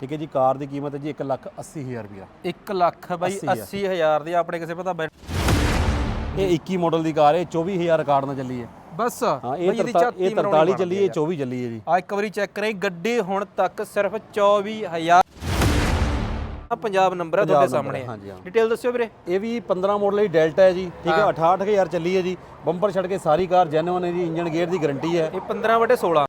ਠੀਕ ਹੈ ਜੀ ਕਾਰ ਦੀ ਕੀਮਤ ਹੈ ਜੀ 1 ਲੱਖ 80 ਹਜ਼ਾਰ ਰੁਪਇਆ 1 ਲੱਖ ਬਾਈ 80,000 80000 ਦੀ ਆਪਣੇ ਕਿਸੇ ਪਤਾ ਇਹ 21 ਮਾਡਲ ਦੀ ਕਾਰ ਹੈ 24000 ਰਿਕਾਰਡ ਨਾਲ ਚੱਲੀ ਹੈ। ਬਸ। ਹਾਂ ਇਹ ਇਹਦੀ 43 ਝਾਤੀ ਇਹ ਬਣਾਉਣੀ 43 ਬਣਦੀ ਚੱਲੀ ਹੈ 24 ਚੱਲੀ ਹੈ ਜੀ। ਆ ਇੱਕ ਵਾਰੀ ਚੈੱਕ ਕਰੀ ਗੱਡੀ ਹੁਣ ਤੱਕ ਸਿਰਫ 24000 ਆ ਪੰਜਾਬ ਨੰਬਰ ਹੈ ਤੁਹਾਡੇ ਸਾਹਮਣੇ। ਡਿਟੇਲ ਦੱਸਿਓ ਵੀਰੇ। ਇਹ ਵੀ 15 ਮਾਡਲ ਹੈ ਡੈਲਟਾ ਹੈ ਜੀ ਠੀਕ ਹੈ 68000 ਚੱਲੀ ਹੈ ਜੀ। ਬੰਪਰ ਛੱਡ ਕੇ ਸਾਰੀ ਕਾਰ ਜੈਨੂਅਨ ਹੈ ਜੀ ਇੰਜਨ ਗੇਅਰ ਦੀ ਗਾਰੰਟੀ ਹੈ। ਇਹ 15 ਵਟੇ 16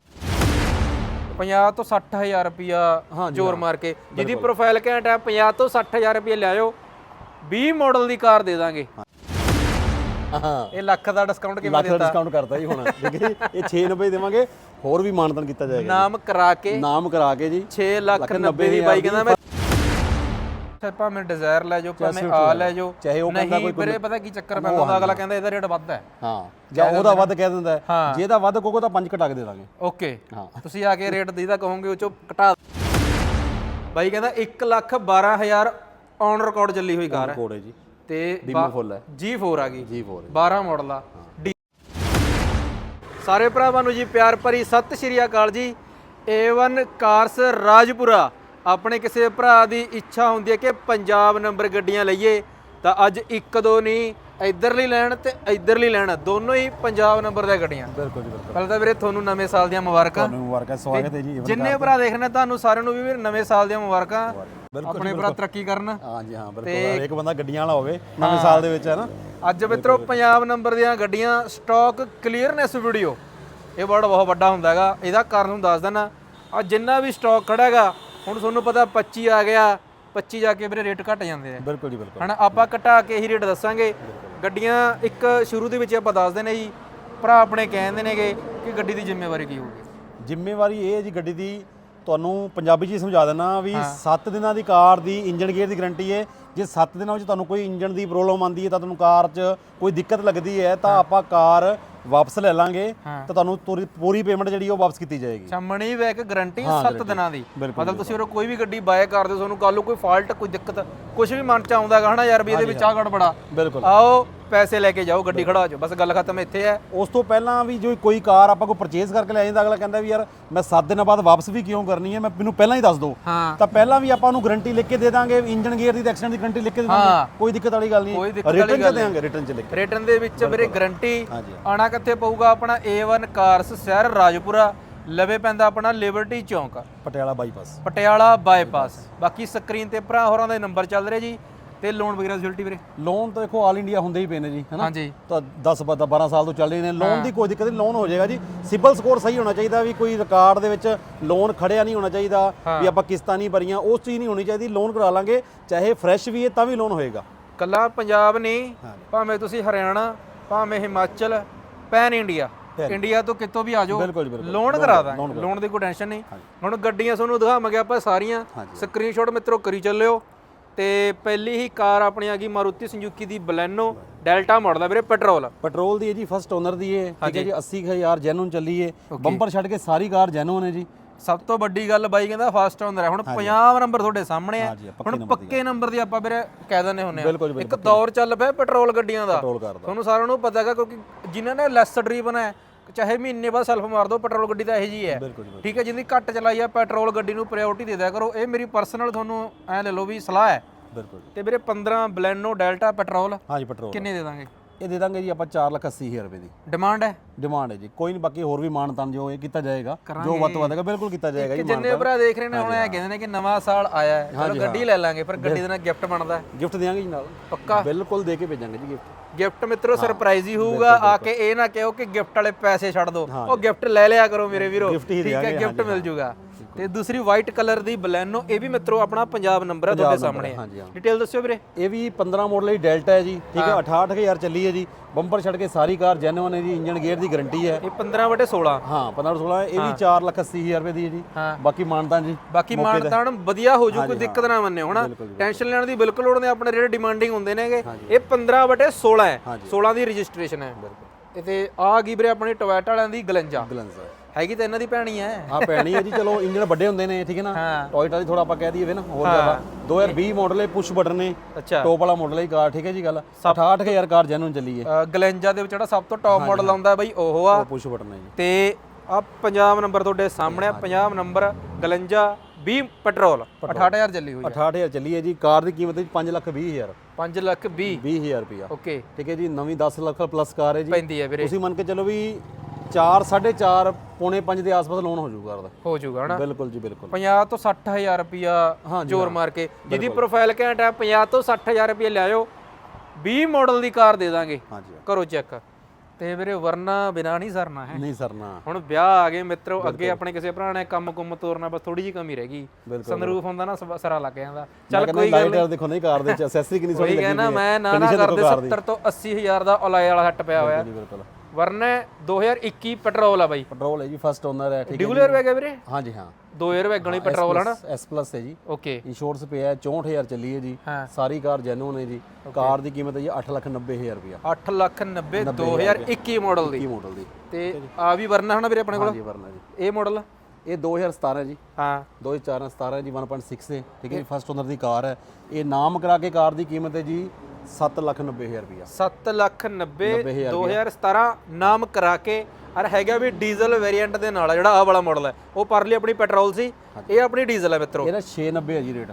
50 ਤੋਂ 60000 ਰੁਪਿਆ ਹਾਂਜੀ, ਜ਼ੋਰ ਮਾਰ ਕੇ। ਜਿਹਦੀ ਪ੍ਰੋਫਾਈਲ ਘੈਂਟ ਹੈ 50 ਤੋਂ 60000 ਰੁਪਏ ਲਿਆਇਓ 20 ਮਾਡਲ ਦੀ ਕਾਰ ਦੇ ਦਾਂਗੇ। ਹਾਂ। ਇਹ ਲੱਖ ਦਾ ਡਿਸਕਾਊਂਟ ਕਿਵੇਂ ਲੱਖ ਦਾ ਦਿੱਤਾ? ਡਿਸਕਾਊਂਟ ਕਰਤਾ ਜੀ ਹੁਣ। ਠੀਕ ਹੈ ਜੀ ਇਹ 690 ਦੇਵਾਂਗੇ ਹੋਰ ਵੀ ਮਾਨਤਨ ਕੀਤਾ ਜਾਏਗਾ ਨਾਮ ਕਰਾ ਕੇ। ਨਾਮ ਕਰਾ ਕੇ ਜੀ। 6 ਲੱਖ 90 ਦੀ ਬਾਈ ਕਹਿੰਦਾ ਮੈਂ ਫਿਰ ਭਾਵੇਂ ਡਿਜ਼ਾਇਰ ਲੈ ਜਾਓ ਭਾਵੇਂ ਆ ਲੈ ਜਾਓ। ਚਾਹੇ ਉਹ ਕਹਿੰਦਾ ਨਹੀਂ ਵੀਰੇ ਪਤਾ ਕੀ ਚੱਕਰ ਪੈਂਦਾ ਹੁੰਦਾ? ਅਗਲਾ ਕਹਿੰਦਾ ਇਹਦਾ ਰੇਟ ਵੱਧ ਹੈ। ਹਾਂ ਜਾਂ ਉਹਦਾ ਵੱਧ ਕਹਿ ਦਿੰਦਾ। ਜੇ ਇਹਦਾ ਵੱਧ ਕਹੋਗੇ ਤਾਂ ਪੰਜ ਘਟਾ ਕੇ ਦੇ ਦਾਂਗੇ। ਓਕੇ। ਹਾਂ। ਤੁਸੀਂ ਆ ਕੇ ਰੇਟ ਦੀਦਾ ਕਹੋਗੇ ਉਹ ਚੋਂ ਘਟਾ ਬਾਈ ਕਹਿੰਦਾ 1 ਲੱਖ 12000 ਔਨ ਰਿਕਾਰਡ ਚੱਲੀ ਹੋਈ ਕਾਰ ਹੈ। ਜੀ। ਤੇ ਬੀਮਾ ਫੁੱਲ ਹੈ। G4 ਆ ਗਈ। G4 12 ਮਾਡਲ ਆ। ਸਾਰੇ ਭਰਾਵਾਂ ਨੂੰ ਜੀ ਪਿਆਰ ਭਰੀ ਸਤਿ ਸ਼੍ਰੀ ਅਕਾਲ ਜੀ। A1 cars Rajpura. ਆਪਣੇ ਕਿਸੇ ਭਰਾ ਦੀ ਇੱਛਾ ਹੁੰਦੀ ਹੈ ਕਿ ਪੰਜਾਬ ਨੰਬਰ ਗੱਡੀਆਂ ਲਈਏ ਤਾਂ ਅੱਜ ਇੱਕ ਦੋ ਨਹੀਂ ਇਧਰਲੀ ਲੈਣ ਤੇ ਇਧਰਲੀ ਲੈਣ ਦੋਨੋਂ ਹੀ ਪੰਜਾਬ ਨੰਬਰ ਦੀਆਂ ਗੱਡੀਆਂ। ਬਿਲਕੁਲ ਜੀ ਬਿਲਕੁਲ। ਪਹਿਲਾਂ ਤਾਂ ਵੀਰੇ ਤੁਹਾਨੂੰ ਨਵੇਂ ਸਾਲ ਦੀਆਂ ਮੁਬਾਰਕਾਂ। ਤੁਹਾਨੂੰ ਮੁਬਾਰਕਾਂ ਸਵਾਗਤ ਹੈ ਜੀ A1 ਜਿੰਨੇ ਭਰਾ ਦੇਖ ਰਹੇ ਤੁਹਾਨੂੰ ਸਾਰਿਆਂ ਨੂੰ ਵੀ ਵੀਰੇ ਨਵੇਂ ਸਾਲ ਦੀਆਂ ਮੁਬਾਰਕਾਂ। ਆਪਣੇ ਭਰਾ ਤਰੱਕੀ ਕਰਨ। ਹਾਂ ਜੀ ਹਾਂ ਬਿਲਕੁਲ। ਹਰੇਕ ਬੰਦਾ ਗੱਡੀਆਂ ਵਾਲਾ ਹੋਵੇ ਨਵੇਂ ਸਾਲ ਦੇ ਵਿੱਚ ਹੈ ਨਾ? ਅੱਜ ਮਿੱਤਰੋ ਪੰਜਾਬ ਨੰਬਰ ਦੀਆਂ ਗੱਡੀਆਂ ਸਟਾਕ ਕਲੀਅਰਨੈਸ ਵੀਡੀਓ ਇਹ ਵਰਡ ਬਹੁਤ ਵੱਡਾ ਹੁੰਦਾ ਹੈਗਾ। ਇਹਦਾ ਕਾਰਨ ਨੂੰ ਦੱਸ ਦਿੰਦਾ। ਆ ਜਿੰਨਾ ਵੀ ਸਟਾਕ ਖੜਾ ਹੈਗਾ ਹੁਣ ਤੁਹਾਨੂੰ ਪਤਾ 25 ਆ ਗਿਆ 25 ਜਾ ਕੇ ਵੀਰੇ ਰੇਟ ਘਟ ਜਾਂਦੇ ਆ। ਬਿਲਕੁਲ ਜੀ ਬਿਲਕੁਲ। ਹਨਾ ਆਪਾਂ ਘਟਾ ਕੇ ਹੀ ਰੇਟ ਦੱਸਾਂਗੇ। ਗੱਡੀਆਂ ਇੱਕ ਸ਼ੁਰੂ ਦੇ ਵਿੱਚ ਆਪਾਂ ਦੱਸਦੇ ਨੇ ਜੀ ਭਰਾ ਆਪਣੇ ਕਹਿੰਦੇ ਨੇਗੇ ਕਿ ਗੱਡੀ ਦੀ ਜ਼ਿੰਮੇਵਾਰੀ ਕੀ ਹੋਊਗੀ। ਜ਼ਿੰਮੇਵਾਰੀ ਇਹ ਹੈ ਜੀ ਗੱਡੀ ਦੀ ਤੁਹਾਨੂੰ ਪੰਜਾਬੀ 'ਚ ਹੀ ਸਮਝਾ ਦੇਣਾ ਵੀ 7 ਦਿਨਾਂ ਦੀ ਕਾਰ ਦੀ ਇੰਜਨ ਗੇਅਰ ਦੀ ਗਾਰੰਟੀ ਹੈ ਜੇ 7 ਦਿਨਾਂ ਵਿੱਚ ਤੁਹਾਨੂੰ ਕੋਈ ਇੰਜਨ ਦੀ ਪ੍ਰੋਬਲਮ ਆਉਂਦੀ ਹੈ ਤਾਂ ਤੁਹਾਨੂੰ ਕਾਰ 'ਚ ਕੋਈ ਦਿੱਕਤ ਲੱਗਦੀ ਹੈ ਤਾਂ ਆਪਾਂ ਕਾਰ ਵਾਪਸ ਲੈ ਲਾਂਗੇ ਤਾਂ ਤੁਹਾਨੂੰ ਪੂਰੀ- ਪੇਮੈਂਟ ਜਿਹੜੀ ਉਹ ਵਾਪਸ ਕੀਤੀ ਜਾਏਗੀ। ਵੀ ਇੱਕ ਗਾਰੰਟੀ 7 ਦਿਨਾਂ ਦੀ। ਮਤਲਬ ਤੁਸੀਂ ਉਹ ਕੋਈ ਵੀ ਗੱਡੀ ਬਾਏ ਕਰਦੇ ਹੋ ਤੁਹਾਨੂੰ ਕੱਲ ਨੂੰ ਕੋਈ ਫਾਲਟ ਕੋਈ ਦਿੱਕਤ ਕੁਝ ਵੀ ਮਨ ਚ ਆਉਂਦਾ ਹੈਗਾ ਹਨਾ ਯਾਰ ਵੀ ਇਹਦੇ ਵਿੱਚ ਆ ਗੜਬੜਾ। ਬਿਲਕੁਲ। ਆਓ ਪੈਸੇ ਲੈ ਕੇ ਜਾਓ ਗੱਡੀ ਖੜਾ ਜਾਓ ਬਸ ਗੱਲ ਖਤਮ ਇੱਥੇ ਹੈ। ਉਸ ਤੋਂ ਪਹਿਲਾਂ ਵੀ ਜੋ ਕੋਈ ਕਾਰ ਆਪਾਂ ਕੋਈ ਪਰਚੇਸ ਕਰਕੇ ਲੈ ਜਾਂਦਾ ਅਗਲਾ ਕਹਿੰਦਾ ਵੀ ਯਾਰ ਮੈਂ 7 ਦਿਨਾਂ ਬਾਅਦ ਵਾਪਸ ਵੀ ਕਿਉਂ ਕਰਨੀ ਹੈ ਮੈਂ ਮੈਨੂੰ ਪਹਿਲਾਂ ਹੀ ਦੱਸ ਦਿਓ। ਹਾਂ। ਤਾਂ ਪਹਿਲਾਂ ਵੀ ਆਪਾਂ ਨੂੰ ਗਾਰੰਟੀ ਲਿਖ ਕੇ ਦੇ ਦਾਂਗੇ ਇੰਜਨ ਗੇਅਰ ਦੀ ਐਕਸੀਡੈਂਟ ਦੀ ਗਾਰੰਟੀ ਲਿਖ ਕੇ ਦੇ ਹਾਂ। ਦਾਂਗੇ ਕੋਈ ਦਿੱਕਤ ਵਾਲੀ ਗੱਲ ਨਹੀਂ। ਕੋਈ ਦਿੱਕਤ ਵਾਲੀ ਰਿਟਰਨ ਗੱਲ ਚ ਦੇਾਂਗੇ ਰਿਟਰਨ ਚ ਲਿਖ ਕੇ। ਰਿਟਰਨ ਦੇ ਵਿੱਚ ਵੀਰੇ ਗਾਰੰਟੀ ਹਾਂਜੀ। ਆਣਾ ਕਿੱਥੇ ਪਊਗਾ? ਆਪਣਾ A1 ਕਾਰਸ ਸ਼ਹਿਰ ਰਾਜਪੁਰਾ ਲਵੇ ਪੈਂਦਾ ਆਪਣਾ ਲਿਬਰਟੀ ਚੌਂਕ। ਪਟਿਆਲਾ ਬਾਈਪਾਸ ਪਟਿਆਲਾ ਬਾਈਪਾਸ ਬਾਕੀ ਸਕਰੀਨ ਤੇ ਭਰਾ ਹੋਰਾਂ ਦੇ ਨੰਬਰ ਚੱਲ ਰਹੇ ਜੀ। ਤੇ ਲੋਨ ਵਗੈਰਾ ਫੈਸਿਲਿਟੀ ਵੀਰੇ? ਲੋਨ ਤਾਂ ਦੇਖੋ ਆਲ ਇੰਡੀਆ ਹੁੰਦੇ ਹੀ ਪਏ ਨੇ ਜੀ ਹੈਨਾ? ਹਾਂਜੀ। ਤਾਂ 10 12 12 ਸਾਲ ਤੋਂ ਚੱਲ ਰਹੇ ਨੇ। ਲੋਨ ਦੀ ਕੋਈ ਦਿੱਕਤ ਨਹੀਂ ਲੋਨ ਹੋ ਜਾਏਗਾ ਜੀ। ਸਿਬਲ ਸਕੋਰ ਸਹੀ ਹੋਣਾ ਚਾਹੀਦਾ ਵੀ ਕੋਈ ਰਿਕਾਰਡ ਦੇ ਵਿੱਚ ਲੋਨ ਖੜਿਆ ਨਹੀਂ ਹੋਣਾ ਚਾਹੀਦਾ ਵੀ ਆਪਾਂ ਕਿਸ਼ਤਾਂ ਨਹੀਂ ਭਰੀਆਂ ਉਸ ਚੀਜ਼ ਨਹੀਂ ਹੋਣੀ ਚਾਹੀਦੀ। ਲੋਨ ਕਰਾ ਲਾਂਗੇ ਚਾਹੇ ਫਰੈਸ਼ ਵੀ ਹੈ ਤਾਂ ਵੀ ਲੋਨ ਹੋਏਗਾ। ਕੱਲਾ ਪੰਜਾਬ ਨਹੀਂ। ਭਾਵੇਂ ਤੁਸੀਂ ਹਰਿਆਣਾ ਭਾਵੇਂ ਹਿਮਾਚਲ ਪੈਨ ਇੰਡੀਆ ਇੰਡੀਆ ਤੋਂ ਕਿਤੋਂ ਵੀ ਆ ਜਾਓ। ਲੋਨ ਕਰਾ ਦਾਂਗੇ। ਲੋਨ ਦੀ ਕੋਈ ਟੈਨਸ਼ਨ ਨਹੀਂ। ਹੁਣ ਗੱਡੀਆਂ ਤੁਹਾਨੂੰ ਦਿਖਾਵਾਂਗੇ ਆਪਾਂ ਸਾਰੀਆਂ। ਸਕਰੀਨਸ਼ਾਟ ਮਿੱਤਰੋ ਕਰੀ ਚੱਲਿਓ। ਤੇ ਪਹਿਲੀ ਹੀ ਕਾਰ ਆਪਣੀ ਆ ਗਈ ਮਾਰੂਤੀ ਸੁਜ਼ੂਕੀ ਦੀ ਬਲੈਨੋ ਡੈਲਟਾ ਮਾਡਲ ਆ ਵੀਰੇ ਪੈਟਰੋਲ। ਪੈਟਰੋਲ ਦੀ ਹੈ ਜੀ ਫਸਟ ਓਨਰ ਦੀ ਹੈ। ਠੀਕ ਹੈ ਜੀ 80000 ਜੈਨੂਨ ਚੱਲੀ ਹੈ। ਬੰਪਰ ਛੱਡ ਕੇ ਸਾਰੀ ਕਾਰ ਜੈਨੂਨ ਹੈ ਜੀ। ਸਭ ਤੋਂ ਵੱਡੀ ਗੱਲ ਬਾਈ ਕਹਿੰਦਾ ਫਾਸਟ ਹੁੰਦਾ ਹੁਣ 50 ਨੰਬਰ ਤੁਹਾਡੇ ਸਾਹਮਣੇ ਆ ਹੁਣ ਪੱਕੇ ਨੰਬਰ ਦੀ ਆਪਾਂ ਵੀਰੇ ਕਹਿ ਦਿੰਦੇ ਹੁੰਨੇ ਆ ਇੱਕ ਦੌਰ ਚੱਲ ਪਿਆ ਪੈਟਰੋਲ ਗੱਡੀਆਂ ਦਾ। ਤੁਹਾਨੂੰ ਸਾਰਿਆਂ ਨੂੰ ਪਤਾ ਹੈਗਾ ਕਿਉਂਕਿ ਜਿਨ੍ਹਾਂ ਨੇ ਲੈਸ ਡਰੀਵਨ ਹੈ ਚਾਹੇ ਮਹੀਨੇ ਬਾਅਦ ਸੈਲਫ ਮਾਰ ਦੋ ਪੈਟਰੋਲ ਗੱਡੀ ਤਾਂ ਇਹੋ ਜੀ ਹੈ। ਬਿਲਕੁਲ ਜੀ ਠੀਕ ਹੈ ਜਿੰਦੀ ਘੱਟ ਚਲਾਈ ਆ ਪੈਟਰੋਲ ਗੱਡੀ ਨੂੰ ਪ੍ਰਾਇੋਰਟੀ ਦੇ ਦਿਆ ਕਰੋ। ਇਹ ਮੇਰੀ ਪਰਸਨਲ ਤੁਹਾਨੂੰ ਐ ਲੈ ਲਓ ਵੀ ਸਲਾਹ ਹੈ। ਬਿਲਕੁਲ। ਤੇ ਵੀਰੇ 15 ਬਲੈਨੋ ਡੈਲਟਾ ਪੈਟਰੋਲ ਹਾਂਜੀ ਪੈਟਰੋਲ ਕਿੰਨੇ ਦੇ ਦਾਂਗੇ? ਇਹ ਦੇ ਦਾਂਗੇ ਜੀ ਆਪਾਂ 480000 ਰੁਪਏ ਦੀ। ਡਿਮਾਂਡ ਹੈ? ਡਿਮਾਂਡ ਹੈ ਜੀ। ਕੋਈ ਨਹੀਂ ਬਾਕੀ ਹੋਰ ਵੀ ਮਾਨ ਤਾਨ ਜੋ ਇਹ ਕੀਤਾ ਜਾਏਗਾ ਜੋ ਵੱਧ ਤੋਂ ਵੱਧ ਹੈਗਾ ਬਿਲਕੁਲ ਕੀਤਾ ਜਾਏਗਾ ਜੀ ਜਿੰਨੇ ਭਰਾ ਦੇਖ ਰਹੇ ਨੇ ਹੁਣ ਐ ਕਹਿੰਦੇ ਨੇ ਕਿ ਨਵਾਂ ਸਾਲ ਆਇਆ ਹੈ। ਚਲੋ ਗੱਡੀ ਲੈ ਲਾਂਗੇ ਪਰ ਗੱਡੀ ਦੇ ਨਾਲ ਗਿਫਟ ਬਣਦਾ ਹੈ। ਗਿਫਟ ਦੇਵਾਂਗੇ ਜੀ ਨਾਲ। ਪੱਕਾ? ਬਿਲਕੁਲ ਦੇ ਕੇ ਭੇਜਾਂਗੇ ਜੀ ਗਿਫਟ ਗਿਫਟ ਮਿੱਤਰੋ ਸਰਪ੍ਰਾਈਜ਼ ਹੀ ਹੋਊਗਾ। ਆ ਕੇ ਇਹ ਨਾ ਕਹੋ ਕਿ ਗਿਫਟ ਵਾਲੇ ਪੈਸੇ ਛੱਡ ਦਿਓ ਉਹ ਗਿਫਟ ਲੈ ਲਿਆ ਕਰੋ ਮੇਰੇ ਵੀਰੋ। ਠੀਕ ਹੈ ਗਿਫਟ ਮਿਲ ਜੂਗਾ। ਤੇ ਦੂਸਰੀ ਵਾਈਟ ਕਲਰ ਦੀ ਬਲੈਨੋ ਇਹ ਵੀ ਮਿੱਤਰੋ ਆਪਣਾ ਪੰਜਾਬ ਨੰਬਰ ਹੈ ਤੁਹਾਡੇ ਸਾਹਮਣੇ ਹਾਂ। ਡਿਟੇਲ ਦੱਸਿਓ ਵੀਰੇ। ਇਹ ਵੀ 15 ਮਾਡਲ ਦੀ ਡੈਲਟਾ ਹੈ ਜੀ। ਠੀਕ ਹੈ 68000 ਚੱਲੀ ਹੈ ਜੀ। ਬੰਪਰ ਛੱਡ ਕੇ ਸਾਰੀ ਕਾਰ ਜੈਨੂਅਨ ਹੈ ਜੀ। ਇੰਜਨ ਗੇਅਰ ਦੀ ਗਾਰੰਟੀ ਹੈ। ਇਹ 15 ਵਟੇ 16 ਹਾਂ 15 16 ਇਹ ਵੀ 480000 ਰੁਪਏ ਦੀ ਹੈ ਜੀ। ਬਾਕੀ ਮਾਨਤਾਂ ਜੀ ਬਾਕੀ ਮਾਨਤਾਨ ਵਧੀਆ ਹੋ ਜੂ ਕੋਈ ਦਿੱਕਤ ਨਾ ਮੰਨਿਓ ਹਨਾ? ਟੈਨਸ਼ਨ ਲੈਣ ਦੀ ਬਿਲਕੁਲ ਲੋੜ ਨਹੀਂ ਆਪਣੇ ਰੇਟ ਡਿਮਾਂਡਿੰਗ ਹੁੰਦੇ ਨੇਗੇ। ਇਹ 15 ਵਟੇ 16 ਹੈ। 16 ਦੀ ਰਜਿਸਟ੍ਰੇਸ਼ਨ ਹੈ। ਤੇ ਆ ਗਈ ਵੀਰੇ ਆਪਣੀ ਟੋਇਟਾ ਵਾਲਿਆਂ ਦੀ ਗਲੰਜਾ ਗਲੈਂਸ ਹੈ ਹੈਗੀ ਤਾਂ ਇਹਨਾਂ ਦੀ ਭੈਣੀ ਹੈ ਆ ਪੈਣੀ ਹੈ ਜੀ ਚਲੋ ਇੰਜਨ ਵੱਡੇ ਹੁੰਦੇ ਨੇ ਠੀਕ ਹੈ ਨਾ? ਹਾਂ। ਟੋਇਟਾ ਦੀ ਥੋੜਾ ਆਪਾਂ ਕਹਿ ਦਈਏ ਨਾ ਹੋਰ ਜ਼ਿਆਦਾ। 2020 ਮਾਡਲ ਹੈ ਪੁਸ਼ ਬਟਨ ਨੇ। ਅੱਛਾ। ਟੋਪ ਵਾਲਾ ਮਾਡਲ ਹੈ ਕਾਰ ਠੀਕ ਹੈ ਜੀ ਗੱਲ? 68000 ਕਾਰ ਜੈਨੂਅਨ ਚੱਲੀ ਹੈ। ਅ, ਗਲੈਂਜਾ ਦੇ ਵਿੱਚ ਜਿਹੜਾ ਸਭ ਤੋਂ ਟੌਪ ਮਾਡਲ ਆਉਂਦਾ ਬਈ ਉਹ ਆ। ਪੁਸ਼ ਬਟਨ ਹੈ ਜੀ। ਤੇ ਆ ਪੰਜਾਬ ਨੰਬਰ ਤੁਹਾਡੇ ਸਾਹਮਣੇ ਆ ਪੰਜਾਬ ਨੰਬਰ ਗਲੰਜਾ 20 ਪੈਟਰੋਲ 68000 ਚੱਲੀ ਹੋਈ ਹੈ। 68000 ਚੱਲੀ ਹੈ ਜੀ ਕਾਰ ਦੀ ਕੀਮਤ ਹੈ 5 ਲੱਖ 20 ਹਜ਼ਾਰ। 5 ਲੱਖ 20 20000 ਰੁਪਇਆ। ਓਕੇ ਠੀਕ ਹੈ ਜੀ ਨਵੀਂ 10 ਲੱਖ ਪਲੱਸ ਕਾਰ ਹੈ ਜੀ। ਪੈਂਦੀ ਹੈ ਵੀਰੇ। ਤੁਸੀਂ ਮੰਨ ਕੇ ਚੱਲੋ ਵੀ 4 4.5 ਪੌਣੇ 5 ਦੇ ਆਸ-ਪਾਸ ਲੋਨ ਹੋ ਜਾਊਗਾ ਕਾਰ ਦਾ ਹੋ ਜਾਊਗਾ ਹਨਾ? ਬਿਲਕੁਲ ਜੀ ਬਿਲਕੁਲ। 50 ਤੋਂ 60000 ਰੁਪਿਆ ਹਾਂਜੀ, ਜੋਰ ਮਾਰ ਕੇ। ਜਿਹਦੀ ਪ੍ਰੋਫਾਈਲ ਘੈਂਟ ਹੈ 50 ਤੋਂ 60000 ਰੁਪਿਆ ਲਿਆਇਓ 20 ਮਾਡਲ ਦੀ ਕਾਰ ਦੇ ਦਾਂਗੇ। ਹਾਂਜੀ ਕਰੋ ਚੈੱਕ ਤੇ ਵੀਰੇ ਵਰਨਾ ਬਿਨਾ ਨਹੀਂ ਸਰਨਾ ਹੈ। ਨਹੀਂ ਸਰਨਾ। ਹੁਣ ਵਿਆਹ ਆ ਗਏ ਮਿੱਤਰੋ ਅੱਗੇ ਆਪਣੇ ਕਿਸੇ ਭਰਾ ਨੇ ਕੰਮ ਕੁੰਮ ਤੋਰਨਾ ਬਸ ਥੋੜੀ ਜੀ ਕਮੀ ਰਹਿ ਗਈ। ਸੰਦਰੂਫ ਹੁੰਦਾ ਨਾ ਸਵਾ- ਸਰਾ ਲੱਗ ਜਾਂਦਾ। ਚੱਲ ਕੋਈ ਲਾਈਟ ਦੇਖੋ ਨਹੀਂ ਕਾਰ ਦੇ ਚ ਐਕਸੈਸਰੀ ਕਿੰਨੀ ਸੋਹਣੀ ਲੱਗੀ ਕਹਿੰਦਾ ਹੋਈ ਹੈ। ਮੈਂ ਨਾ ਨਾ Condition ਦੇਖੋ ਕਰਦੇ ਕਾਰ ਦੀ। 70 ਤੋਂ 80000 ਦਾ ਅਲਾਈ ਵਾਲਾ ਹੱਟ ਪਿਆ ਹੋਇਆ। ਬਿਲਕੁਲ। ਵਰਨਾ 2021 ਪੈਟਰੋਲ ਆ ਬਾਈ। ਪੈਟਰੋਲ ਹੈ ਜੀ ਫਸਟ ਓਨਰ ਹੈ ਠੀਕ ਹੈ ਡਿਊਲਰ ਵੇਗਾ ਵੀਰੇ? ਹਾਂਜੀ ਹਾਂ। 2000 ਵੇਗਣ ਵਾਲੀ ਪੈਟਰੋਲ ਹਨਾ ਐਸ ਪਲੱਸ ਹੈ ਜੀ। ਓਕੇ ਇੰਸ਼ੋਰੈਂਸ ਪਿਆ ਹੈ 64000 ਚੱਲੀ ਹੈ ਜੀ। ਹਾਂ। ਸਾਰੀ ਕਾਰ ਜੈਨੂਨ ਹੈ ਜੀ। ਕਾਰ ਦੀ ਕੀਮਤ ਹੈ ਜੀ 8,90,000 ਰੁਪਇਆ। 8 ਲੱਖ 90 2021 ਮਾਡਲ ਦੀ ਮਾਡਲ ਦੀ। ਤੇ ਆ ਵੀ ਵਰਨਾ ਹਨਾ ਵੀਰੇ ਆਪਣੇ ਕੋਲ? ਹਾਂਜੀ ਵਰਨਾ ਜੀ। ਇਹ ਮਾਡਲ ਇਹ 2017 ਜੀ। ਹਾਂ। 2014 17 ਜੀ 1.6 ਹੈ। ਠੀਕ ਹੈ ਫਸਟ ਓਨਰ ਦੀ ਕਾਰ ਹੈ। ਇਹ ਨਾਮ ਕਰਾ ਕੇ ਕਾਰ ਦੀ ਕੀਮਤ ਹੈ ਜੀ 7,90,000 ਰੁਪਇਆ। 7 ਲੱਖ 90 90,000 2017 ਨਾਮ ਕਰਾ ਕੇ ਅਰ ਹੈਗਾ ਵੀ ਡੀਜ਼ਲ ਵੇਰੀਐਂਟ ਦੇ ਨਾਲ ਜਿਹੜਾ ਆ ਵਾਲਾ ਮਾਡਲ ਹੈ। ਉਹ ਪਰਲੀ ਆਪਣੀ ਪੈਟਰੋਲ ਸੀ ਇਹ ਆਪਣੀ ਡੀਜ਼ਲ ਹੈ ਮਿੱਤਰੋ। ਇਹਦਾ 690 ਹੈ ਜੀ ਰੇਟ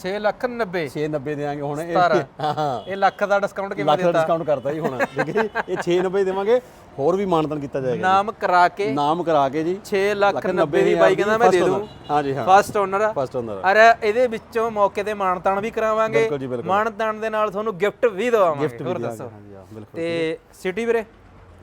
6 ਲੱਖ 90 690 ਦੇਵਾਂਗੇ ਹੁਣ ਇਹ। ਹਾਂ ਹਾਂ। ਇਹ ਲੱਖ ਦਾ ਡਿਸਕਾਊਂਟ ਕਿਵੇਂ ਲੱਖ ਦਾ ਡਿਸਕਾਊਂਟ ਕਰਤਾ ਜੀ ਹੁਣ। ਠੀਕ ਹੈ ਜੀ ਇਹ 690 ਦੇਵਾਂਗੇ ਹੋਰ ਵੀ ਮਾਨਤਨ ਕੀਤਾ ਜਾਏਗਾ ਨਾਮ ਕਰਾ ਕੇ ਜੀ। ਨਾਮ ਕਰਾ ਕੇ ਜੀ। 6 ਲੱਖ 90 ਦੀ ਬਾਈ ਕਹਿੰਦਾ ਮੈਂ ਦੇ ਦੂੰ। ਹਾਂਜੀ ਹਾਂ। ਫਸਟ ਓਨਰ ਫਸਟ ਓਨਰ ਅਰ ਇਹਦੇ ਵਿੱਚੋਂ ਮੌਕੇ ਤੇ ਮਾਨਤਾਨ ਵੀ ਕਰਾਵਾਂਗੇ। ਜੀ। ਮਾਨਤਾਨ ਦੇ ਨਾਲ ਤੁਹਾਨੂੰ ਗਿਫਟ ਵੀ ਦਵਾਵਾਂਗੇ। ਹੋਰ ਦੱਸੋ। ਹਾਂ ਤੇ ਸਿਟੀ ਵੀਰੇ?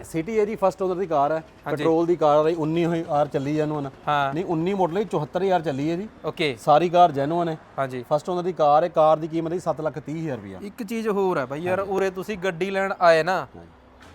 ਸਿਟੀ ਹੈ ਜੀ ਫਸਟ ਓਨਰ ਦੀ ਕਾਰ ਹੈ ਪੈਟਰੋਲ ਦੀ ਕਾਰ ਹੈ 19 ਹੋਈ ਆਰ ਚੱਲੀ ਜੈਨੂਨ ਨਹੀਂ 19 ਮਾਡਲ ਹੈ 74000 ਚੱਲੀ ਹੈ ਜੀ ਓਕੇ ਸਾਰੀ ਕਾਰ ਜੈਨੂਨ ਹੈ। ਹਾਂਜੀ। ਫਸਟ ਓਨਰ ਦੀ ਕਾਰ ਹੈ ਕਾਰ ਦੀ ਕੀਮਤ ਹੈ 730000 ਰੁਪਇਆ। ਇੱਕ ਚੀਜ਼ ਹੋਰ ਹੈ ਬਾਈ ਯਾਰ ਉਰੇ ਤੁਸੀਂ ਗੱਡੀ ਲੈਣ ਆਏ ਨਾ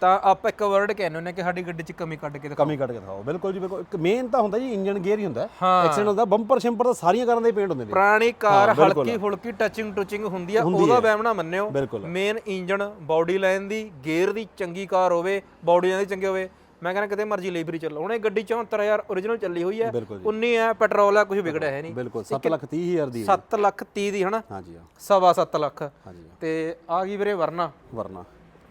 ਤਾਂ ਆਪਾਂ ਇੱਕ ਵਰਡ ਕਹਿੰਦੇ ਹੁੰਦੇ ਕਿ ਸਾਡੀ ਗੱਡੀ 'ਚ ਕਮੀ ਕੱਢ ਕੇ ਦਿਖਾਓ। ਕਮੀ ਕੱਢ ਕੇ ਦਿਖਾਓ। ਬਿਲਕੁਲ ਜੀ ਬਿਲਕੁਲ। ਇੱਕ ਮੇਨ ਤਾਂ ਹੁੰਦਾ ਜੀ ਇੰਜਨ ਗੇਅਰ ਹੀ ਹੁੰਦਾ। ਹਾਂ। ਐਕਸੀਡੈਂਟ ਹੁੰਦਾ ਬੰਪਰ ਸ਼ੰਪਰ ਤਾਂ ਸਾਰੀਆਂ ਕਾਰਾਂ ਦੇ ਪੇਂਟ ਹੁੰਦੇ ਨੇ। ਪੁਰਾਣੀ ਕਾਰ ਹਾਂ, ਬਿਲਕੁਲ। ਹਲਕੀ ਫੁਲਕੀ ਟੱਚਿੰਗ ਟੁਚਿੰਗ ਹੁੰਦੀ ਆ ਉਹਦਾ ਵਹਿਮ ਨਾ ਮੰਨਿਓ। ਬਿਲਕੁਲ। ਮੇਨ ਇੰਜਨ ਬਾਡੀ ਲਾਈਨ ਦੀ ਗੇਅਰ ਦੀ ਚੰਗੀ ਕਾਰ ਹੋਵੇ ਬਾਡੀ ਲਾਈਨ ਦੀ ਚੰਗੀ ਹੋਵੇ ਮੈਂ ਕਹਿੰਦਾ ਕਿਤੇ ਮਰਜ਼ੀ ਲੇਬਰੀ ਚੱਲੋ। ਉਹਨੇ ਗੱਡੀ 74000 origignal ਚੱਲੀ ਹੋਈ ਹੈ। ਬਿਲਕੁਲ ਜੀ। 19 ਹੈ ਪੈਟਰੋਲ ਹੈ ਕੁਝ ਵਿਗੜਿਆ ਹੈ ਨਹੀਂ। ਬਿਲਕੁਲ। 730000 ਦੀ ਹੈ। 7 ਲੱਖ 30 ਦੀ ਹਨਾ? ਹਾਂਜੀ ਹਾਂ। ਸਵਾ 7 ਲੱਖ। ਹਾਂਜੀ ਹਾਂ। ਤੇ ਆ ਗਈ ਵੀਰੇ ਵਰਨਾ। ਵਰਨਾ।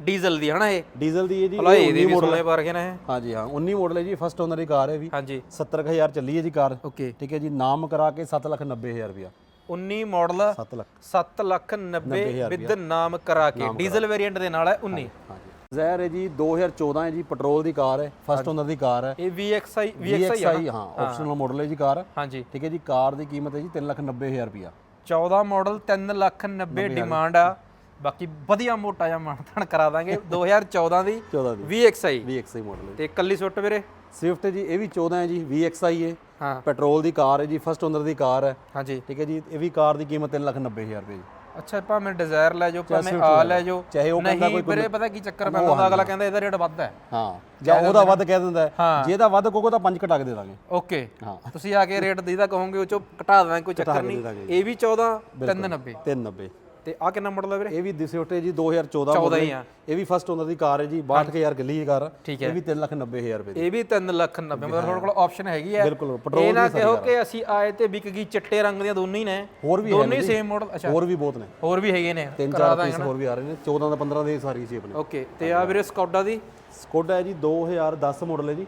ਡੀਜ਼ਲ ਦੀ ਹਨਾ ਇਹ? ਡੀਜ਼ਲ ਦੀ ਹੈ ਜੀ ਇਹ ਇਹਦੇ 19 ਵੀ ਮਾਡਲ ਸੋਨੇ ਪਾ ਰਖੇ ਨੇ ਇਹ। ਹਾਂਜੀ ਹਾਂ 19 ਮਾਡਲ ਹੈ ਜੀ ਫਸਟ ਓਨਰ ਦੀ ਕਾਰ ਹੈ ਵੀ। ਹਾਂਜੀ। 70000 ਚੱਲੀ ਹੈ ਜੀ ਕਾਰ। ਓਕੇ ਠੀਕ ਹੈ ਜੀ ਨਾਮ ਕਰਾ ਕੇ 790000 ਰੁਪਇਆ। 19 ਮਾਡਲ 7 ਲੱਖ। 7 ਲੱਖ 90 ਵਿਦ ਨਾਮ ਕਰਾ ਕੇ। ਡੀਜ਼ਲ ਵੇਰੀਐਂਟ ਦੇ ਨਾਲ ਹੈ 19 ਹਾਂਜੀ ਜ਼ਹਿਰ ਹੈ ਜੀ 2014 ਹੈ ਜੀ ਪੈਟਰੋਲ ਦੀ ਕਾਰ ਹੈ ਫਸਟ ਓਨਰ ਦੀ ਕਾਰ ਹੈ। ਇਹ VXI VXI ਹਾਂ ਆਪਸ਼ਨਲ ਮਾਡਲ ਹੈ ਜੀ ਕਾਰ। ਹਾਂਜੀ। ਠੀਕ ਹੈ ਜੀ ਕਾਰ ਦੀ ਕੀਮਤ ਹੈ ਜੀ 390000 ਰੁਪਇਆ। 14 ਮਾਡਲ 3 ਲੱਖ 90 ਡਿਮਾਂਡ ਆ। ਬਾਕੀ ਵਧੀਆ ਮੋਟਾ ਜਿਹਾ ਮਾਨਤਾਨ ਕਰਾ ਦਾਂਗੇ। 2014 ਦੀ 14 ਦੀ। VXI VXI ਮਾਡਲ ਹੈ ਤੇ ਕੱਲੀ ਸੁੱਟ ਵੀਰੇ? ਸਵਿਫਟ ਜੀ ਇਹ ਵੀ 14 ਹੈ ਜੀ VXI ਹੈ। ਹਾਂ। ਪੈਟਰੋਲ ਦੀ ਕਾਰ ਹੈ ਜੀ ਫਸਟ ਓਨਰ ਦੀ ਕਾਰ ਹੈ। ਹਾਂਜੀ। ਠੀਕ ਹੈ ਜੀ ਇਹ ਵੀ ਕਾਰ ਦੀ ਕੀਮਤ 390000 ਰੁਪਏ ਜੀ। ਅੱਛਾ ਭਾਵੇਂ ਡਿਜ਼ਾਇਰ ਲੈ ਜਾਓ ਭਾਵੇਂ ਆ ਲੈ ਜਾਓ। ਚਾਹੇ ਉਹ ਕਹਿੰਦਾ ਨਹੀਂ ਵੀਰੇ ਪਤਾ ਕੀ ਚੱਕਰ ਪੈਂਦਾ? ਹੁੰਦਾ ਅਗਲਾ ਕਹਿੰਦਾ ਇਹਦਾ ਰੇਟ ਵੱਧ ਹੈ। ਹਾਂ ਜਾਂ ਉਹਦਾ ਵੱਧ ਕਹਿ ਦਿੰਦਾ। ਜੇ ਇਹਦਾ ਵੱਧ ਕਹੋਗੇ ਤਾਂ 5 ਘਟਾ ਕੇ ਦੇ ਦਾਂਗੇ। ਓਕੇ। ਹਾਂ। ਤੁਸੀਂ ਆ ਕੇ ਰੇਟ ਦੀਦਾ ਕਹੋਗੇ ਉਹ ਚੋਂ ਘਟਾ ਦਾਂਗੇ ਕੋਈ ਚੱਕਰ ਨਹੀਂ। ਇਹ ਵੀ 14 390 390 ਤੇ ਆ ਕਿੰਨਾ ਮਾਡਲ ਹੈ ਵੀਰੇ? ਇਹ ਵੀ ਦਿਸਿਓਟੇ ਜੀ 2014 14 model ਹੀ। ਆ। ਇਹ ਵੀ ਫਸਟ ਓਨਰ ਦੀ ਕਾਰ ਹੈ ਜੀ 62000 ਗੱਲੀ ਹੈ ਕਾਰ ਇਹ ਵੀ 390000 ਰੁਪਏ ਦੀ। ਇਹ ਵੀ 3 ਲੱਖ 90 ਮਤਲਬ ਤੁਹਾਡੇ ਕੋਲ ਆਪਸ਼ਨ ਹੈਗੀ ਹੈ ਬਿਲਕੁਲ ਪੈਟਰੋਲ ਇਹ ਨਾ ਕਹੋ ਕਿ ਅਸੀਂ ਆਏ ਤੇ ਵਿਕ ਗਈ ਚਿੱਟੇ ਰੰਗ ਦੀਆਂ ਦੋਨੇ ਹੀ ਨੇ। ਹੋਰ ਵੀ ਦੋਨੇ ਸੇਮ ਮਾਡਲ ਅੱਛਾ। ਹੋਰ ਵੀ ਬਹੁਤ ਨੇ। ਹੋਰ ਵੀ ਹੈਗੇ ਨੇ। ਤਿੰਨ ਚਾਰ ਪੀਸ ਹੋਰ ਵੀ ਆ ਰਹੇ ਨੇ। 14 ਦਾ 15 ਦੇ ਸਾਰੀ ਸੀ ਆਪਣੇ। ਓਕੇ ਤੇ ਆ ਵੀਰੇ ਸਕੌਡਾ ਦੀ? ਸਕੋਡਾ ਹੈ ਜੀ 2010 ਮਾਡਲ ਹੈ ਜੀ।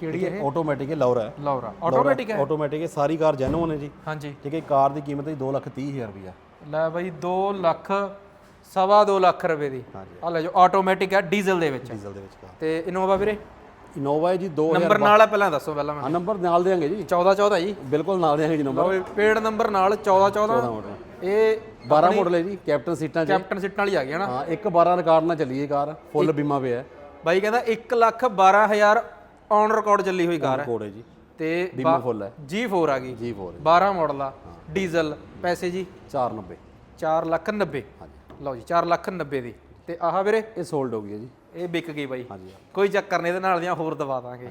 ਕਿਹੜੀ ਹੈ ਆਟੋਮੈਟਿਕ ਹੈ ਲੌਰਾ ਹੈ। ਲੌਰਾ ਆਟੋਮੈਟਿਕ ਹੈ? ਆਟੋਮੈਟਿਕ ਹੈ ਸਾਰੀ ਕਾਰ ਜੈਨੂਨ ਹੈ ਜੀ। ਹਾਂਜੀ। ਠੀਕ ਹੈ ਕਾਰ ਦੀ ਕੀਮਤ ਹੈ 230000 ਰੁਪਇਆ ਲੈ ਬਾਈ 2 ਲੱਖ ਸਵਾ 2 ਲੱਖ ਰੁਪਏ ਦੀ। ਹਾਂਜੀ। ਆ ਲੈ ਜੋ ਆਟੋਮੈਟਿਕ ਹੈ ਡੀਜ਼ਲ ਦੇ ਵਿੱਚ। ਡੀਜ਼ਲ ਦੇ ਵਿੱਚ ਕਾਰ ਤੇ ਇਨੋਵਾ ਵੀਰੇ? ਇਨੋਵਾ ਹੈ ਜੀ 2000 ਨੰਬਰ ਨਾਲ ਹੈ ਪਹਿਲਾਂ ਦੱਸੋ ਪਹਿਲਾਂ ਆ ਮੈਨੂੰ ਨੰਬਰ ਨਾਲ ਦੇਾਂਗੇ ਜੀ। 14 14 ਜੀ। ਬਿਲਕੁਲ ਨਾਲ ਦੇਾਂਗੇ ਜੀ ਨੰਬਰ। ਲਓ ਪੇਡ ਨੰਬਰ ਨਾਲ 14 14 ਮਾਡਲ ਇਹ 12 ਮਾਡਲ ਹੈ ਜੀ ਕੈਪਟਨ ਸੀਟਾਂ 'ਚ। ਕੈਪਟਨ ਸੀਟਾਂ ਵਾਲੀ ਆ ਗਈ ਹਾਂ ਇੱਕ 12 ਰਿਕਾਰਡ ਨਾਲ ਚੱਲੀ ਹੈ ਕਾਰ। ਫੁੱਲ ਬੀਮਾ ਪਿਆ ਹੈ। ਬਾਈ ਕਹਿੰਦਾ 1 ਲੱਖ 12000 ਔਨ ਰਿਕਾਰਡ ਚੱਲੀ ਹੋਈ ਕਾਰ ਹੈ। ਕੋਡ ਹੈ ਜੀ। ਤੇ ਬੀਮਾ ਫੁੱਲ ਹੈ। G4 ਆ ਗਈ। G4 ਹੈ। 12 ਮਾਡਲ ਆ। ਡੀਜ਼ਲ ਪੈਸੇ ਜੀ? 490 4 ਲੱਖ 90 ਹਾਂਜੀ। ਲਓ ਜੀ 4 ਲੱਖ 90 ਦੀ। ਤੇ ਆਹ ਵੀਰੇ? ਇਹ ਸੋਲਡ ਹੋ ਗਈ ਹੈ ਜੀ। ਇਹ ਵਿਕ ਗਈ ਬਾਈ। ਹਾਂਜੀ ਕੋਈ ਚੱਕਰ ਨਹੀਂ ਇਹਦੇ ਨਾਲ ਦੀਆਂ ਹੋਰ ਦਵਾ ਦਾਂਗੇ।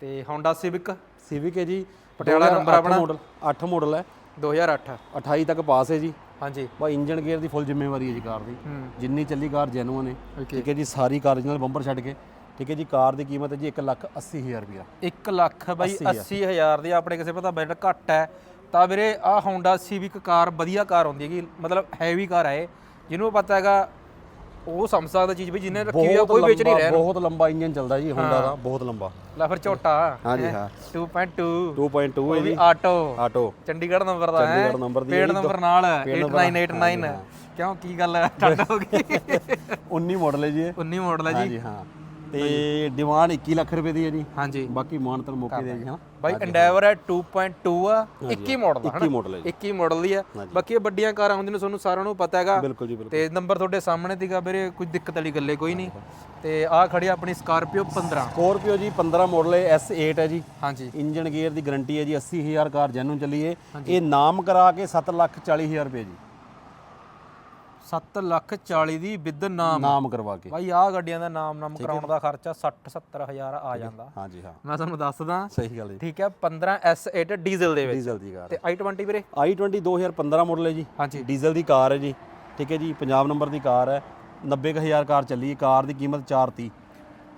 ਤੇ Honda Civic? ਸਿਵਿਕ ਹੈ ਜੀ। ਪਟਿਆਲਾ ਨੰਬਰ ਆਪਣਾ? ਮਾਡਲ 8 ਮਾਡਲ ਹੈ। 2008 28 ਤੱਕ ਪਾਸ ਹੈ ਜੀ। ਹਾਂਜੀ। ਬਾ ਇੰਜਨ ਗੇਅਰ ਦੀ ਫੁੱਲ ਜ਼ਿੰਮੇਵਾਰੀ ਹੈ ਜੀ ਕਾਰ ਦੀ। ਜਿੰਨੀ ਚੱਲੀ ਕਾਰ ਜੈਨੂਨ ਹੈ. ਠੀਕ ਹੈ ਜੀ ਸਾਰੀ ਕਾਰ original ਬੰਪਰ ਛੱਡ ਕੇ। ਠੀਕ ਹੈ ਜੀ ਕਾਰ ਦੀ ਕੀਮਤ ਹੈ ਜੀ 1 ਲੱਖ 80 ਹਜ਼ਾਰ ਰੁਪਇਆ 1 ਲੱਖ ਬਾਈ 80000 ਦੀ ਆਪਣੇ ਕਿਸੇ ਪਤਾ ਬਜਟ ਘੱਟ ਹੈ। ਤਾਂ ਵੀਰੇ ਆ Honda Civic ਕਾਰ ਵਧੀਆ ਕਾਰ ਹੁੰਦੀ ਹੈਗੀ ਮਤਲਬ ਹੈਵੀ ਕਾਰ ਹੈ ਇਹ। ਜਿਹਨੂੰ ਪਤਾ ਹੈਗਾ ਉਹ ਸਮਝ ਸਕਦਾ ਚੀਜ਼ ਵੀ ਜਿਹਨੇ ਰੱਖੀ ਆ ਕੋਈ ਵੇਚ ਨਹੀਂ ਰਿਹਾ ਬਹੁਤ ਲੰਬਾ ਇੰਜਨ ਚੱਲਦਾ ਜੀ ਹੋਂਡਾ ਦਾ ਬਹੁਤ ਲੰਬਾ। ਲੈ ਫਿਰ ਝੋਟਾ। ਹਾਂਜੀ, ਹੈਂ? ਹਾਂ। 2.2 2.2 ਉਹ ਹੈ ਵੀ ਜੀ। ਆਟੋ ਆਟੋ ਚੰਡੀਗੜ੍ਹ ਨੰਬਰ ਦਾ ਹੈ? ਚੰਡੀਗੜ੍ਹ ਨੰਬਰ ਦੀ ਹੈ ਪੇੜ ਜੀ, ਨੰਬਰ ਨਾਲ ਪੇੜ ਨੰਬਰ 8989 ਕਿਉਂ? ਕੀ ਗੱਲ ਹੈ? ਠੰਡ ਹੋ ਗਈ। 19 ਮਾਡਲ ਹੈ ਜੀ ਇਹ। 19 ਮਾਡਲ ਹੈ ਜੀ। ਹਾਂਜੀ ਹਾਂ। ਤੇ ਡਿਮਾਂਡ 21 ਲੱਖ ਰੁਪਏ ਦੀ ਹੈ ਜੀ। ਹਾਂਜੀ। ਬਾਕੀ ਮਾਨਤਨ ਮੌਕੇ ਦੇ ਜੀ ਹਾਂ ਬਾਈ ਐਂਡੈਵਰ ਹੈ 2.2 ਆ 21 ਮਾਡਲ ਦਾ 21 ਮਾਡਲ ਹੈ ਜੀ। 21 ਮਾਡਲ ਦੀ ਆ। ਬਾਕੀ ਇਹ ਵੱਡੀਆਂ ਕਾਰਾਂ ਹੁੰਦੀਆਂ ਨੇ ਤੁਹਾਨੂੰ ਸਾਰਿਆਂ ਨੂੰ ਪਤਾ ਹੈਗਾ। ਬਿਲਕੁਲ ਜੀ ਬਿਲਕੁਲ। ਤੇ ਨੰਬਰ ਤੁਹਾਡੇ ਸਾਹਮਣੇ ਦੀਗਾ ਵੀਰੇ ਕੋਈ ਦਿੱਕਤ ਵਾਲੀ ਗੱਲੇ ਕੋਈ ਨਹੀਂ। ਤੇ ਆਹ ਖੜੀ ਆ ਆਪਣੀ ਸਕਾਰਪੀਓ 15 ਸਕੋਰਪੀਓ ਜੀ 15 ਮਾਡਲ ਹੈ S8 ਹੈ ਜੀ। ਹਾਂਜੀ। ਇੰਜਨ ਗੇਅਰ ਦੀ ਗਾਰੰਟੀ ਹੈ ਜੀ 80000 ਕਾਰ ਜੈਨੂਨ ਚੱਲੀ ਹੈ ਇਹ ਨਾਮ ਕਰਾ ਕੇ 7 ਲੱਖ 40000 ਰੁਪਏ ਜੀ। 7 ਲੱਖ 40 ਦੀ ਵਿਦ ਨਾਮ। ਨਾਮ ਕਰਵਾ ਕੇ। ਬਾਈ ਆਹ ਗੱਡੀਆਂ ਦਾ ਨਾਮ ਨਾਮ ਕਰਾਉਣ ਦਾ ਖਰਚਾ 60 70 ਹਜ਼ਾਰ ਆ ਜਾਂਦਾ। ਹਾਂਜੀ ਹਾਂ। ਮੈਂ ਤੁਹਾਨੂੰ ਦੱਸਦਾ। ਸਹੀ ਗੱਲ ਹੈ ਠੀਕ ਹੈ 15 S8 ਡੀਜ਼ਲ ਦੇ ਵਿੱਚ। ਡੀਜ਼ਲ ਦੀ ਕਾਰ ਤੇ i20 ਵੀਰੇ? i20 2015 ਮਾਡਲ ਹੈ ਜੀ। ਹਾਂਜੀ ਡੀਜ਼ਲ ਦੀ ਕਾਰ ਹੈ ਜੀ। ਠੀਕ ਹੈ ਜੀ ਪੰਜਾਬ ਨੰਬਰ ਦੀ ਕਾਰ ਹੈ। 90000 ਕਾਰ ਚੱਲੀ ਹੈ। ਕਾਰ ਦੀ ਕੀਮਤ 430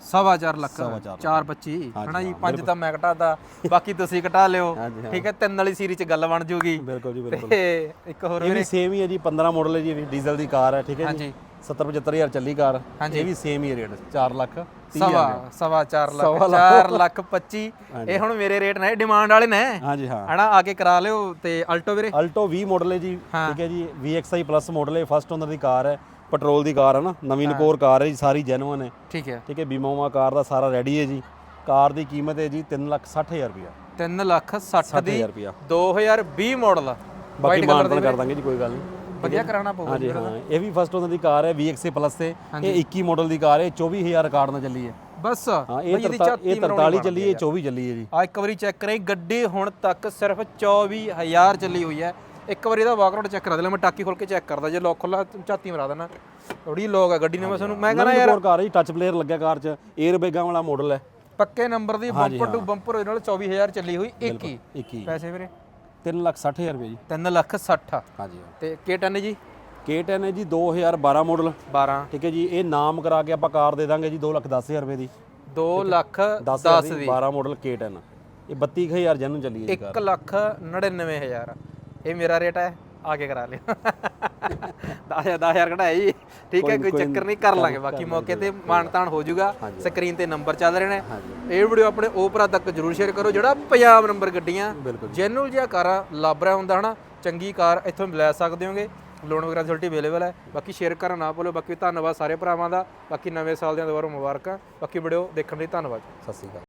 ਸਵਾ ਚਾਰ ਲੱਖ ਸਵਾ ਚਾਰ 425 ਹਾਂਜੀ, ਹਨਾ ਜੀ? ਹਾਂ, ਪੰਜ ਤਾਂ ਮੈਂ ਘਟਾਤਾ ਬਾਕੀ ਤੁਸੀਂ ਘਟਾ ਲਿਓ। ਹਾਂਜੀ, ਹਾਂ। ਠੀਕ ਹੈ ਤਿੰਨ ਵਾਲੀ ਸੀਰੀ ਚ ਗੱਲ ਬਣ ਜੂਗੀ। ਬਿਲਕੁਲ ਜੀ ਬਿਲਕੁਲ। ਤੇ ਇੱਕ ਹੋਰ ਇਹ ਵੀ ਸੇਮ ਹੀ ਹੈ ਜੀ 15 ਮਾਡਲ ਹੈ ਜੀ ਇਹ ਵੀ ਡੀਜ਼ਲ ਦੀ ਕਾਰ ਹੈ ਠੀਕ ਹੈ ਜੀ। ਹਾਂਜੀ। 70 75000 ਚੱਲੀ ਕਾਰ। ਹਾਂਜੀ। ਇਹ ਵੀ ਸੇਮ ਹੀ ਰੇਟ 4 ਲੱਖ 30 ਸਵਾ ਸਵਾ 4 ਲੱਖ ਸਵਾ 4 ਲੱਖ 25 ਇਹ ਹੁਣ ਮੇਰੇ ਰੇਟ ਨੇ ਡਿਮਾਂਡ ਵਾਲੇ ਨੇ। ਹਾਂਜੀ ਹਾਂ। ਹਨਾ ਆ ਕੇ ਕਰਾ ਲਿਓ ਤੇ ਅਲਟੋ ਵੀਰੇ। ਅਲਟੋ 20 ਮਾਡਲ ਹੈ ਜੀ ਠੀਕ ਹੈ ਜੀ VXI ਪਲੱਸ ਮਾਡਲ ਹੈ ਫਸਟ ਓਨਰ ਦੀ ਕਾਰ ਹੈ। ਪੈਟਰੋਲ ਦੀ ਕਾਰ ਹੈ ਨਾ ਨਵੀਂ ਨਕੋਰ ਕਾਰ ਹੈ ਜੀ ਸਾਰੀ ਜੈਨੂਅਨ ਹੈ ਠੀਕ ਹੈ। ਠੀਕ ਹੈ ਬੀਮਾ ਉਮਾ ਕਾਰ ਦਾ ਸਾਰਾ ਰੈਡੀ ਹੈ ਜੀ। ਕਾਰ ਦੀ ਕੀਮਤ ਹੈ ਜੀ 360000 ਰੁਪਇਆ। 3 ਲੱਖ 60 ਦੀ 60000 ਰੁਪਇਆ। 2020 ਮਾਡਲ ਬਾਕੀ ਮਾਨਤਨ ਕਰ ਦਾਂਗੇ ਜੀ ਕੋਈ ਗੱਲ ਨਹੀਂ। ਵਧੀਆ ਕਰਾਣਾ ਪਊਗਾ ਹਾਂਜੀ ਹਾਂ ਇਹ ਵੀ ਫਸਟ ਓਨਰ ਦੀ ਕਾਰ ਹੈ VXI ਪਲੱਸ ਤੇ। ਇਹ 21 ਮਾਡਲ ਦੀ ਕਾਰ ਹੈ 24000 ਰਿਕਾਰਡ ਨਾਲ ਚੱਲੀ ਹੈ। ਬਸ। ਹਾਂ ਇਹ 43 ਇਹ 43 ਚੱਲੀ ਹੈ 24 ਚੱਲੀ ਹੈ ਜੀ। ਆ ਇੱਕ ਵਾਰੀ ਚੈੱਕ ਕਰੇ ਗੱਡੀ ਹੁਣ ਤੱਕ ਸਿਰਫ 24000 ਚੱਲੀ ਹੋਈ ਹੈ। ਇੱਕ ਵਾਰੀ ਦਾ ਵਾਕਆਊਟ ਚੈੱਕ ਕਰਾ ਦੇ ਲੈ ਮੈਂ ਟਾਕੀ ਖੋਲ ਕੇ ਚੈੱਕ ਕਰਦਾ ਜੇ ਲੋਕ ਖੁੱਲਾ ਝਾਤੀ ਮਰਾ ਦੇਣਾ। ਥੋੜੀ ਲੋਕ ਆ ਗੱਡੀ ਨੇ ਮੈਂ ਤੁਹਾਨੂੰ ਮੈਂ ਕਹਿੰਦਾ ਨਕੋਰ ਕਾਰ ਹੈ ਟੱਚ ਪਲੇਅਰ ਲੱਗਿਆ ਕਾਰ 'ਚ 에ਅਰ ਬੈਗਾਂ ਵਾਲਾ ਮਾਡਲ ਹੈ। ਪੱਕੇ ਨੰਬਰ ਦੀ ਬੰਪਰ ਟੂ ਬੰਪਰ ਉਹਦੇ ਨਾਲ 24000 ਚੱਲੀ ਹੋਈ 21 21 ਪੈਸੇ ਵੀਰੇ? 360000 ਰੁਪਏ ਜੀ। 3 ਲੱਖ 60 ਹਾਂਜੀ ਤੇ K10 ਜੀ? K10 ਹੈ ਜੀ 2012 ਮਾਡਲ 12 ਠੀਕ ਹੈ ਜੀ ਇਹ ਨਾਮ ਕਰਾ ਕੇ ਆਪਾਂ ਕਾਰ ਦੇ ਦਾਂਗੇ ਜੀ 2 ਲੱਖ 10000 ਰੁਪਏ ਦੀ। 2 ਲੱਖ 10 10 ਦੀ 12 ਮਾਡਲ K10 ਇਹ 32000 ਜਨ ਨੂੰ ਚੱਲੀ ਹੈ ਜੀ 1 ਲੱਖ 99000 ਇਹ ਮੇਰਾ ਰੇਟ ਹੈ ਆ ਕੇ ਕਰਾ ਲਿਓ। 10000 10000 ਘਟਾਇਆ ਜੀ। ਠੀਕ ਹੈ ਕੋਈ ਚੱਕਰ ਨਹੀਂ ਕਰ ਲਾਂਗੇ। ਬਾਕੀ ਮੌਕੇ ਤੇ ਮਾਨਤਾਨ ਹੋ ਜਾਊਗਾ। ਸਕਰੀਨ ਤੇ ਨੰਬਰ ਚੱਲ ਰਹੇ ਨੇ। ਇਹ ਵੀਡੀਓ ਆਪਣੇ ਓਪਰਾ ਤੱਕ ਜਰੂਰ ਸ਼ੇਅਰ ਕਰੋ ਜਿਹੜਾ ਪੰਜਾਬ ਨੰਬਰ ਗੱਡੀਆਂ ਜੈਨੂਅਲ ਜਿਹਾ ਕਾਰਾਂ ਲੱਭ ਰਿਹਾ ਹੁੰਦਾ ਹਨਾ। ਚੰਗੀ ਕਾਰ ਇੱਥੋਂ ਲੈ ਸਕਦੇ ਹੋਗੇ। ਲੋਨ ਵਗੈਰਾ ਫੈਸਿਲਿਟੀ ਅਵੇਲੇਬਲ ਹੈ। ਬਾਕੀ ਸ਼ੇਅਰ ਕਰਨਾ ਨਾ ਭੁੱਲੋ। ਬਾਕੀ ਧੰਨਵਾਦ ਸਾਰੇ ਭਰਾਵਾਂ ਦਾ। ਬਾਕੀ ਨਵੇਂ ਸਾਲ ਦੀਆਂ ਦੁਬਾਰਾ ਮੁਬਾਰਕਾਂ। ਬਾਕੀ ਵੀਡੀਓ ਦੇਖਣ ਲਈ ਧੰਨਵਾਦ। ਸਤਿ ਸ਼੍ਰੀ ਅਕਾਲ।